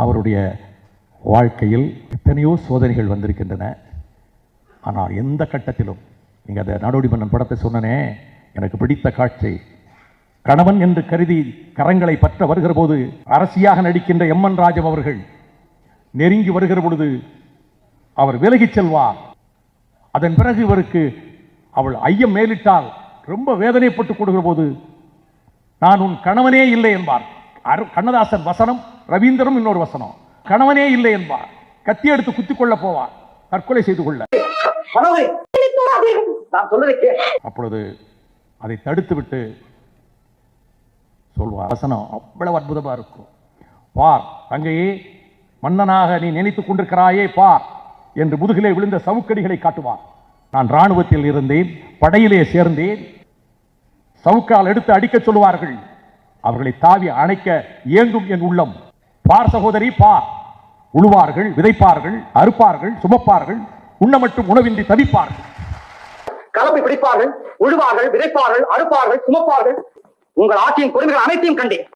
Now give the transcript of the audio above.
அவருடைய வாழ்க்கையில் எத்தனையோ சோதனைகள் வந்திருக்கின்றன. ஆனால் எந்த கட்டத்திலும் நீங்கள் அந்த நாடோடி மன்னன் படத்தை சொன்னனே எனக்கு பிடித்த காட்சி. கணவன் என்று கருதி கரங்களை பற்ற வருகிற போது அரசியாக நடிக்கின்ற எம்என் ராஜம் அவர்கள் நெருங்கி வருகிற பொழுது அவர் விலகிச் செல்வார். அதன் பிறகு இவருக்கு அவள் ஐயம் மேலிட்டால் ரொம்ப வேதனைப்பட்டு கொடுக்கிற போது நான் உன் கணவனே இல்லை என்பார். அரு- கண்ணதாசன் வசனம் ரவீந்திரம் இன்னொரு வசனம். கணவனே இல்லை என்பார். கத்தி எடுத்து குத்திக் கொள்ள போவார். தற்கொலை செய்து கொள்ள. அப்பொழுது அதை தடுத்துவிட்டு சொல்வார். வசனம் அவ்வளவு அற்புதமா இருக்கும். பார் தங்கையே மன்னனாக நீ நினைத்துக் கொண்டிருக்கிறாயே பார் என்று முதுகிலே விழுந்த சவுக்கடிகளை காட்டுவார். நான் ராணுவத்தில் இருந்தேன் படையிலே சேர்ந்தேன். சவுக்கால் எடுத்து அடிக்கச் சொல்லுவார்கள். அவர்களை தாவி அணைக்க இயங்கும் என் உள்ளம். பார் சகோதரி பார். உழுவார்கள் விதைப்பார்கள் அறுப்பார்கள் சுமப்பார்கள் உண்ண மட்டும் உணவின்றி தவிப்பார்கள். கலப்பை பிடிப்பார்கள் உழுவார்கள் விதைப்பார்கள் அறுப்பார்கள் சுமப்பார்கள். உங்கள் ஆட்சியின் கொடுமைகள் அனைத்தையும் கண்டேன்.